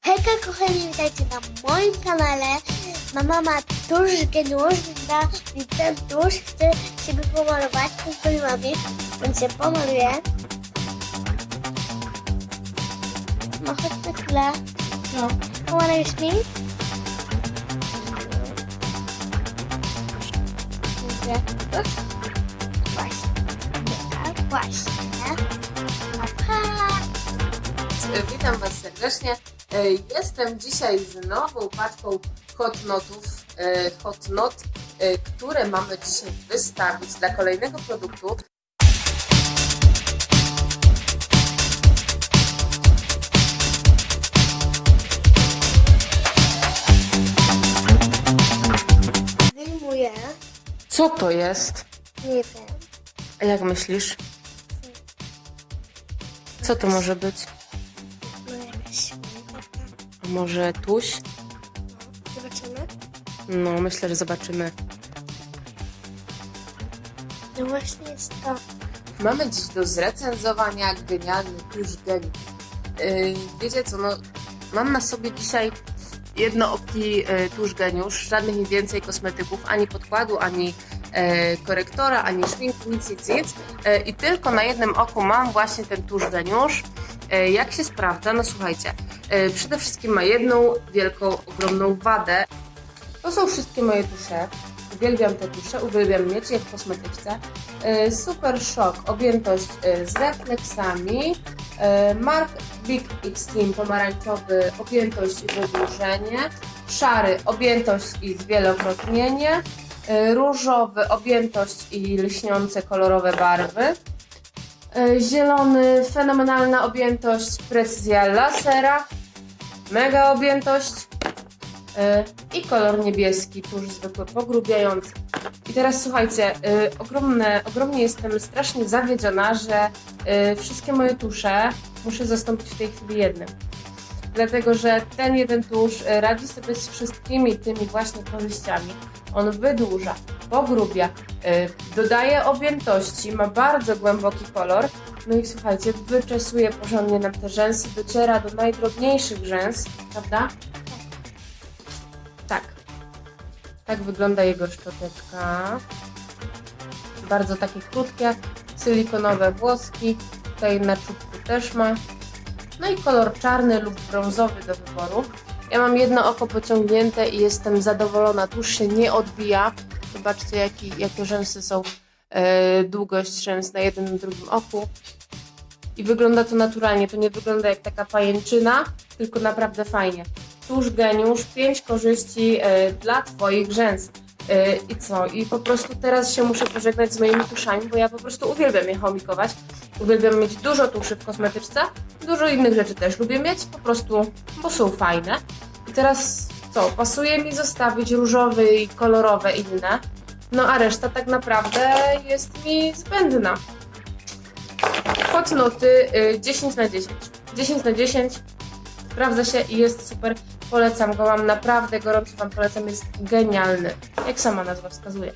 Hejka kochani, witajcie na moim kanale. Mama ma tusz geniusz, da mi ten tusz, chcę siebie pomalować, swojej mamie, więc się pomaluję. No chodź na chwilę. No, pomalujesz mi? Tuż? Właśnie. Tak, właśnie. Pa. Witam Was serdecznie. E, Jestem dzisiaj z nową paczką hot notów, e, hot not, e, które mamy dzisiaj wystawić dla kolejnego produktu. Wyjmuję. Co to jest? Nie wiem. A jak myślisz? Co to może być? Może tuś? Zobaczymy. No, myślę, że zobaczymy. No właśnie jest to. Mamy dziś do zrecenzowania genialny tusz geni. Yy, wiecie co, no, mam na sobie dzisiaj jednooki yy, tusz geniusz, żadnych więcej kosmetyków, ani podkładu, ani e, korektora, ani szminku, nic, nic, nic. E, I tylko na jednym oku mam właśnie ten tusz geniusz. E, jak się sprawdza? No słuchajcie, przede wszystkim ma jedną wielką, ogromną wadę. To są wszystkie moje tusze. Uwielbiam te tusze, uwielbiam mieć je w kosmetyczce. E, Super Shock, objętość e, z refleksami. E, Mark Big Extreme, pomarańczowy, objętość i wydłużenie. Szary, objętość i zwielokrotnienie. E, Różowy, objętość i lśniące kolorowe barwy. E, Zielony, fenomenalna objętość, precyzja lasera. Mega objętość. E, I kolor niebieski, tuż zwykły, pogrubiający. I teraz słuchajcie, y, ogromne, ogromnie jestem strasznie zawiedziona, że wszystkie moje tusze muszę zastąpić w tej chwili jednym. Dlatego, że ten jeden tusz y, radzi sobie z wszystkimi tymi właśnie korzyściami. On wydłuża, pogrubia, y, dodaje objętości, ma bardzo głęboki kolor. No i słuchajcie, wyczesuje porządnie nam te rzęsy, dociera do najdrobniejszych rzęs, prawda? Tak. Tak wygląda jego szczoteczka. Bardzo takie krótkie, silikonowe włoski. Tutaj na czubku też ma. No i kolor czarny lub brązowy do wyboru. Ja mam jedno oko pociągnięte i jestem zadowolona. Tuż się nie odbija. Zobaczcie, jaki, jakie rzęsy są. E, długość rzęs na jednym i drugim oku. I wygląda to naturalnie. To nie wygląda jak taka pajęczyna, tylko naprawdę fajnie. Tuż geniusz, pięć korzyści e, dla Twoich rzęs. E, I co? I po prostu teraz się muszę pożegnać z moimi tuszami, bo ja po prostu uwielbiam je chomikować. Uwielbiam mieć dużo tuszy w kosmetyczce. Dużo innych rzeczy też lubię mieć, po prostu, bo są fajne. I teraz co? Pasuje mi zostawić różowe i kolorowe inne. No a reszta tak naprawdę jest mi zbędna. Hot noty y, 10 na 10. 10 na 10. Sprawdza się i jest super. Polecam go Wam naprawdę gorąco Wam polecam. Jest genialny. Jak sama nazwa wskazuje.